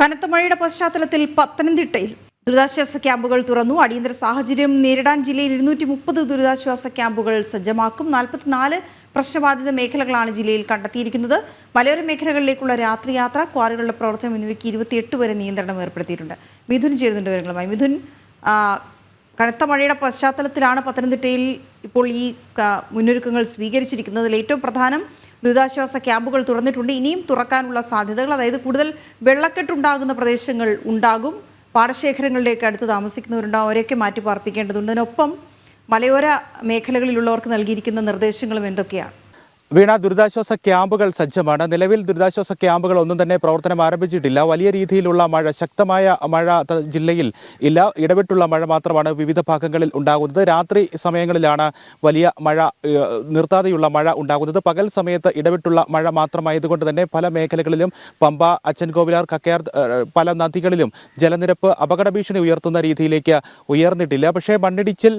കനത്ത മഴയുടെ പശ്ചാത്തലത്തിൽ പത്തനംതിട്ടയിൽ ദുരിതാശ്വാസ ക്യാമ്പുകൾ തുറന്നു. അടിയന്തര സാഹചര്യം നേരിടാൻ ജില്ലയിൽ ഇരുന്നൂറ്റി മുപ്പത് ദുരിതാശ്വാസ ക്യാമ്പുകൾ സജ്ജമാക്കും. നാൽപ്പത്തിനാല് പ്രശ്നബാധിത മേഖലകളാണ് ജില്ലയിൽ കണ്ടെത്തിയിരിക്കുന്നത്. മലയോര മേഖലകളിലേക്കുള്ള രാത്രിയാത്ര ക്വാറികളുടെ പ്രവർത്തനം എന്നിവയ്ക്ക് ഇരുപത്തിയെട്ട് വരെ നിയന്ത്രണം ഏർപ്പെടുത്തിയിട്ടുണ്ട്. മിഥുൻ ചേരുന്നുണ്ട് വിവരങ്ങളുമായി. മിഥുൻ കനത്ത മഴയുടെ പശ്ചാത്തലത്തിലാണ് പത്തനംതിട്ടയിൽ ഇപ്പോൾ ഈ മുന്നൊരുക്കങ്ങൾ സ്വീകരിച്ചിരിക്കുന്നത്. ഏറ്റവും പ്രധാനം ദുരിതാശ്വാസ ക്യാമ്പുകൾ തുറന്നിട്ടുണ്ട്. ഇനിയും തുറക്കാനുള്ള സാധ്യതകൾ അതായത് കൂടുതൽ വെള്ളക്കെട്ടുണ്ടാകുന്ന പ്രദേശങ്ങൾ ഉണ്ടാകും. പാടശേഖരങ്ങളിലേക്ക് അടുത്ത് താമസിക്കുന്നവരുണ്ടാകും അവരെയൊക്കെ മാറ്റി പാർപ്പിക്കേണ്ടതുണ്ട് അതിനൊപ്പം മലയോര മേഖലകളിലുള്ളവർക്ക് നൽകിയിരിക്കുന്ന നിർദ്ദേശങ്ങളും എന്തൊക്കെയാണ്? വീണ ദുരിതാശ്വാസ ക്യാമ്പുകൾ സജ്ജമാണ്. നിലവിൽ ദുരിതാശ്വാസ ക്യാമ്പുകൾ ഒന്നും തന്നെ പ്രവർത്തനം ആരംഭിച്ചിട്ടില്ല. വലിയ രീതിയിലുള്ള മഴ ശക്തമായ മഴ ജില്ലയിൽ ഇല്ല. ഇടവിട്ടുള്ള മഴ മാത്രമാണ് വിവിധ ഭാഗങ്ങളിൽ ഉണ്ടാകുന്നത്. രാത്രി സമയങ്ങളിലാണ് വലിയ മഴ നിർത്താതെയുള്ള മഴ ഉണ്ടാകുന്നത്. പകൽ സമയത്ത് ഇടവിട്ടുള്ള മഴ മാത്രമായതുകൊണ്ട് തന്നെ പല മേഖലകളിലും പമ്പ അച്ചൻകോവിലാർ കക്കയാർ പല നദികളിലും ജലനിരപ്പ് അപകട ഭീഷണി ഉയർത്തുന്ന രീതിയിലേക്ക് ഉയർന്നിട്ടില്ല. പക്ഷേ മണ്ണിടിച്ചിൽ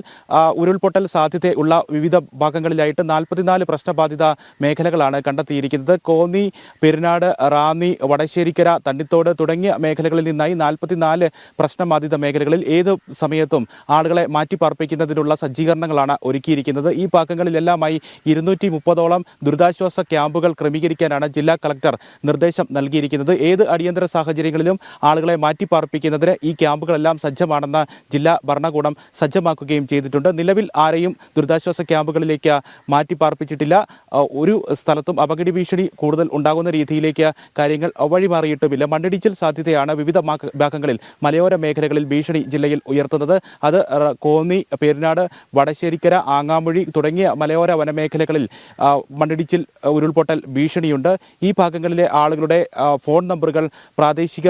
ഉരുൾപൊട്ടൽ സാധ്യതയുള്ള വിവിധ ഭാഗങ്ങളിലായിട്ട് നാൽപ്പത്തിനാല് പ്രശ്നബാധിത മേഖലകളാണ് കണ്ടെത്തിയിരിക്കുന്നത്. കോന്നി പെരുന്നാട് റാന്നി വടശ്ശേരിക്കര തണ്ണിത്തോട് തുടങ്ങിയ മേഖലകളിൽ നിന്നായി നാൽപ്പത്തിനാല് പ്രശ്നബാധിത മേഖലകളിൽ ഏത് സമയത്തും ആളുകളെ മാറ്റിപ്പാർപ്പിക്കുന്നതിനുള്ള സജ്ജീകരണങ്ങളാണ് ഒരുക്കിയിരിക്കുന്നത്. ഈ ഭാഗങ്ങളിലെല്ലാമായി ഇരുന്നൂറ്റി മുപ്പതോളം ദുരിതാശ്വാസ ക്യാമ്പുകൾ ക്രമീകരിക്കാനാണ് ജില്ലാ കളക്ടർ നിർദ്ദേശം നൽകിയിരിക്കുന്നത്. ഏത് അടിയന്തര സാഹചര്യങ്ങളിലും ആളുകളെ മാറ്റിപ്പാർപ്പിക്കുന്നതിന് ഈ ക്യാമ്പുകളെല്ലാം സജ്ജമാണെന്ന് ജില്ലാ ഭരണകൂടം സജ്ജമാക്കുകയും ചെയ്തിട്ടുണ്ട്. നിലവിൽ ആരെയും ദുരിതാശ്വാസ ക്യാമ്പുകളിലേക്ക് മാറ്റിപ്പാർപ്പിച്ചിട്ടില്ല. ഒരു സ്ഥലത്തും അപകട ഭീഷണി കൂടുതൽ ഉണ്ടാകുന്ന രീതിയിലേക്ക് കാര്യങ്ങൾ വഴിമാറിയിട്ടുമില്ല. മണ്ണിടിച്ചിൽ സാധ്യതയാണ് വിവിധ ഭാഗങ്ങളിൽ മലയോര മേഖലകളിൽ ഭീഷണി ജില്ലയിൽ ഉയർത്തുന്നത്. അത് കോന്നി പേരിനാട് വടശ്ശേരിക്കര ആങ്ങാമൊഴി തുടങ്ങിയ മലയോര വനമേഖലകളിൽ മണ്ണിടിച്ചിൽ ഉരുൾപൊട്ടൽ ഭീഷണിയുണ്ട്. ഈ ഭാഗങ്ങളിലെ ആളുകളുടെ ഫോൺ നമ്പറുകൾ പ്രാദേശിക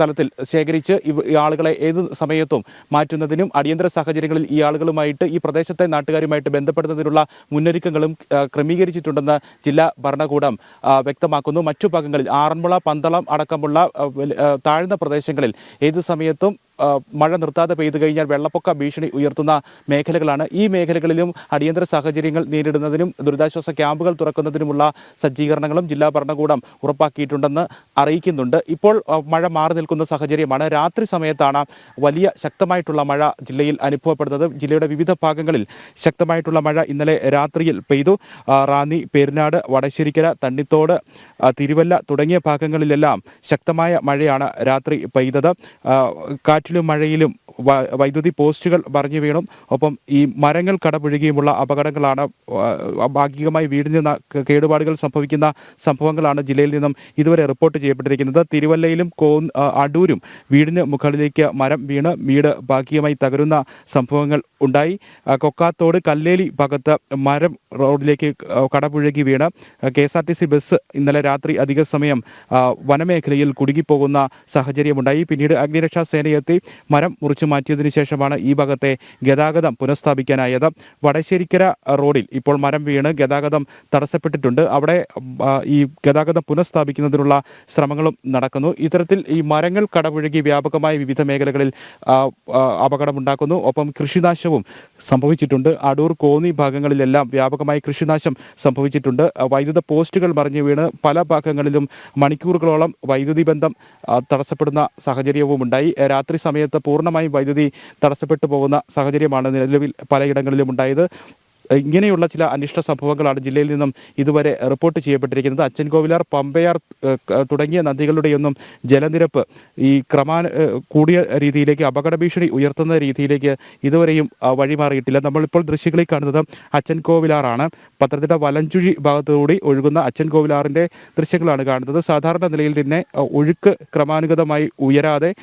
തലത്തിൽ ശേഖരിച്ച് ഈ ആളുകളെ ഏത് സമയത്തും മാറ്റുന്നതിനും അടിയന്തര സാഹചര്യങ്ങളിൽ ഈ ആളുകളുമായിട്ട് ഈ പ്രദേശത്തെ നാട്ടുകാരുമായിട്ട് ബന്ധപ്പെടുന്നതിനുള്ള മുന്നൊരുക്കങ്ങളും ക്രമീകരിച്ചിട്ടുണ്ടെന്ന് ജില്ലാ ഭരണകൂടം വ്യക്തമാക്കുന്നു. മറ്റു ഭാഗങ്ങളിൽ ആറന്മുള പന്തളം അടക്കമുള്ള താഴ്ന്ന പ്രദേശങ്ങളിൽ ഏത് സമയത്തും മഴ നിർത്താതെ പെയ്തു കഴിഞ്ഞാൽ വെള്ളപ്പൊക്ക ഭീഷണി ഉയർത്തുന്ന മേഖലകളാണ്. ഈ മേഖലകളിലും അടിയന്തര സാഹചര്യങ്ങൾ നേരിടുന്നതിനും ദുരിതാശ്വാസ ക്യാമ്പുകൾ തുറക്കുന്നതിനുമുള്ള സജ്ജീകരണങ്ങളും ജില്ലാ ഭരണകൂടം ഉറപ്പാക്കിയിട്ടുണ്ടെന്ന് അറിയിക്കുന്നുണ്ട്. ഇപ്പോൾ മഴ മാറി നിൽക്കുന്ന സാഹചര്യമാണ്. രാത്രി സമയത്താണ് വലിയ ശക്തമായിട്ടുള്ള മഴ ജില്ലയിൽ അനുഭവപ്പെടുന്നത്. ജില്ലയുടെ വിവിധ ഭാഗങ്ങളിൽ ശക്തമായിട്ടുള്ള മഴ ഇന്നലെ രാത്രിയിൽ പെയ്തു. റാന്നി പേരിനാട് വടശ്ശേരിക്കര തണ്ണിത്തോട് തിരുവല്ല തുടങ്ങിയ ഭാഗങ്ങളിലെല്ലാം ശക്തമായ മഴയാണ് രാത്രി പെയ്തത്. ആ, കാറ്റിലും മഴയിലും വൈദ്യുതി പോസ്റ്റുകൾ മറിഞ്ഞു വീണും. ഒപ്പം ഈ മരങ്ങൾ കടപുഴുകിയുമുള്ള അപകടങ്ങളാണ് ഭാഗികമായി വീടിന് കേടുപാടുകൾ സംഭവിക്കുന്ന സംഭവങ്ങളാണ് ജില്ലയിൽ നിന്നും ഇതുവരെ റിപ്പോർട്ട് ചെയ്യപ്പെട്ടിരിക്കുന്നത്. തിരുവല്ലയിലും കോ അടൂരും വീടിന് മുകളിലേക്ക് മരം വീണ് വീട് ഭാഗികമായി തകരുന്ന സംഭവങ്ങൾ ഉണ്ടായി. കൊക്കാത്തോട് കല്ലേലി ഭാഗത്ത് മരം റോഡിലേക്ക് കടപുഴകി വീണ്. K S R T C bus ഇന്നലെ രാത്രി അധിക സമയം വനമേഖലയിൽ കുടുങ്ങിപ്പോകുന്ന സാഹചര്യമുണ്ടായി. പിന്നീട് അഗ്നിരക്ഷാ സേനയെത്തി മരം മുറിച്ചു മാറ്റിയതിനു ശേഷമാണ് ഈ ഭാഗത്തെ ഗതാഗതം പുനഃസ്ഥാപിക്കാനായത്. വടശ്ശേരിക്കര റോഡിൽ ഇപ്പോൾ മരം വീണ് ഗതാഗതം തടസ്സപ്പെട്ടിട്ടുണ്ട്. അവിടെ ഈ ഗതാഗതം പുനഃസ്ഥാപിക്കുന്നതിനുള്ള ശ്രമങ്ങളും നടക്കുന്നു. ഇത്തരത്തിൽ ഈ മരങ്ങൾ കടപുഴകി വ്യാപകമായ വിവിധ മേഖലകളിൽ അപകടമുണ്ടാക്കുന്നു. ഒപ്പം കൃഷിനാശവും സംഭവിച്ചിട്ടുണ്ട്. അടൂർ കോന്നി ഭാഗങ്ങളിലെല്ലാം വ്യാപകമായി കൃഷിനാശം സംഭവിച്ചിട്ടുണ്ട്. വൈദ്യുത പോസ്റ്റുകൾ മറിഞ്ഞു വീണ് പല ഭാഗങ്ങളിലും മണിക്കൂറുകളോളം വൈദ്യുതി ബന്ധം തടസ്സപ്പെടുന്ന സാഹചര്യവും ഉണ്ടായി. രാത്രി സമയത്ത് പൂർണമായും വൈദ്യുതി തടസ്സപ്പെട്ടു പോകുന്ന സാഹചര്യമാണ് നിലവിൽ പലയിടങ്ങളിലും ഉണ്ടായത്. ഇങ്ങനെയുള്ള ചില അനിഷ്ട സംഭവങ്ങളാണ് ജില്ലയിൽ നിന്നും ഇതുവരെ റിപ്പോർട്ട് ചെയ്യപ്പെട്ടിരിക്കുന്നത്. അച്ചൻകോവിലാർ പമ്പയാർ തുടങ്ങിയ നദികളുടെയൊന്നും ജലനിരപ്പ് ഈ ക്രമാ കൂടിയ രീതിയിലേക്ക് അപകട ഭീഷണി ഉയർത്തുന്ന രീതിയിലേക്ക് ഇതുവരെയും വഴിമാറിയിട്ടില്ല. നമ്മളിപ്പോൾ ദൃശ്യങ്ങളിൽ കാണുന്നത് അച്ചൻകോവിലാറാണ്. പത്തനംതിട്ട വലഞ്ചുഴി ഭാഗത്തുകൂടി ഒഴുകുന്ന അച്ചൻകോവിലാറിന്റെ ദൃശ്യങ്ങളാണ് കാണുന്നത്. സാധാരണ നിലയിൽ തന്നെ ഒഴുക്ക് ക്രമാനുഗതമായി ഉയരാതെ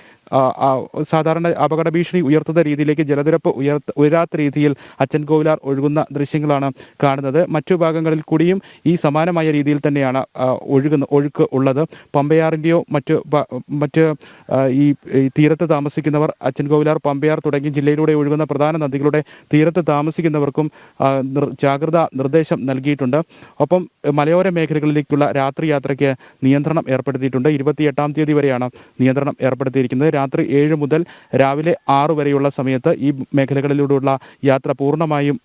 സാധാരണ അപകട ഭീഷണി ഉയർത്തുന്ന രീതിയിലേക്ക് ജലനിരപ്പ് ഉയർത്ത ഉയരാത്ത രീതിയിൽ അച്ഛൻ കോവിലാർ ഒഴുകുന്ന ദൃശ്യങ്ങളാണ് കാണുന്നത്. മറ്റു ഭാഗങ്ങളിൽ കൂടിയും ഈ സമാനമായ രീതിയിൽ തന്നെയാണ് ഒഴുകുന്ന ഒഴുക്ക് ഉള്ളത്. പമ്പയാറിന്റെയോ മറ്റ് മറ്റ് ഈ തീരത്ത് താമസിക്കുന്നവർ അച്ഛൻ കോവിലാർ പമ്പയാർ തുടങ്ങി ജില്ലയിലൂടെ ഒഴുകുന്ന പ്രധാന നദികളുടെ തീരത്ത് താമസിക്കുന്നവർക്കും ജാഗ്രതാ നിർദ്ദേശം നൽകിയിട്ടുണ്ട്. ഒപ്പം മലയോര മേഖലകളിലേക്കുള്ള രാത്രി യാത്രയ്ക്ക് നിയന്ത്രണം ഏർപ്പെടുത്തിയിട്ടുണ്ട്. ഇരുപത്തിയെട്ടാം തീയതി വരെയാണ് നിയന്ത്രണം ഏർപ്പെടുത്തിയിരിക്കുന്നത്. രാത്രി ഏഴ് മുതൽ രാവിലെ ആറ് വരെയുള്ള സമയത്ത് ഈ മേഖലകളിലൂടെയുള്ള യാത്ര പൂർണമായും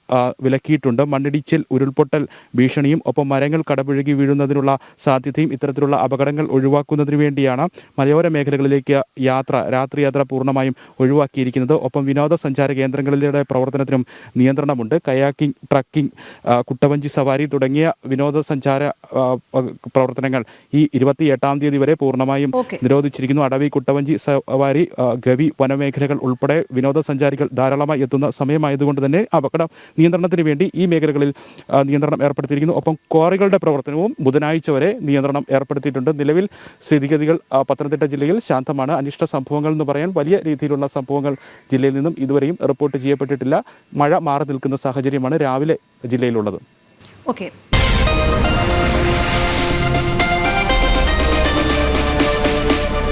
വിലക്കിയിട്ടുണ്ട്. മണ്ണിടിച്ചിൽ ഉരുൾപൊട്ടൽ ഭീഷണിയും ഒപ്പം മരങ്ങൾ കടപുഴകി വീഴുന്നതിനുള്ള സാധ്യതയും ഇത്തരത്തിലുള്ള അപകടങ്ങൾ ഒഴിവാക്കുന്നതിന് വേണ്ടിയാണ് മലയോര മേഖലകളിലേക്ക് യാത്ര രാത്രി യാത്ര പൂർണമായും ഒഴിവാക്കിയിരിക്കുന്നത്. ഒപ്പം വിനോദസഞ്ചാര കേന്ദ്രങ്ങളിലെ പ്രവർത്തനത്തിനും നിയന്ത്രണമുണ്ട്. കയാക്കിംഗ് ട്രക്കിംഗ് കുട്ടവഞ്ചി സവാരി തുടങ്ങിയ വിനോദസഞ്ചാര പ്രവർത്തനങ്ങൾ ഈ ഇരുപത്തി എട്ടാം തീയതി വരെ പൂർണമായും നിരോധിച്ചിരിക്കുന്നു. അടവി കുട്ടവഞ്ചി സവാരി ആ, ഗവി വനമേഖലകൾ ഉൾപ്പെടെ വിനോദസഞ്ചാരികൾ ധാരാളമായി എത്തുന്ന സമയമായതുകൊണ്ട് തന്നെ അപകട നിയന്ത്രണത്തിന് വേണ്ടി ഈ മേഖലകളിൽ നിയന്ത്രണം ഏർപ്പെടുത്തിയിരിക്കുന്നു. ഒപ്പം ക്വാറികളുടെ പ്രവർത്തനവും ബുധനാഴ്ച വരെ നിയന്ത്രണം ഏർപ്പെടുത്തിയിട്ടുണ്ട്. നിലവിൽ സ്ഥിതിഗതികൾ പത്തനംതിട്ട ജില്ലയിൽ ശാന്തമാണ്. അനിഷ്ട സംഭവങ്ങൾ എന്ന് പറയാൻ വലിയ രീതിയിലുള്ള സംഭവങ്ങൾ ജില്ലയിൽ നിന്നും ഇതുവരെയും റിപ്പോർട്ട് ചെയ്യപ്പെട്ടിട്ടില്ല. മഴ മാറി നിൽക്കുന്ന സാഹചര്യമാണ് രാവിലെ ജില്ലയിലുള്ളത്. ഓക്കെ.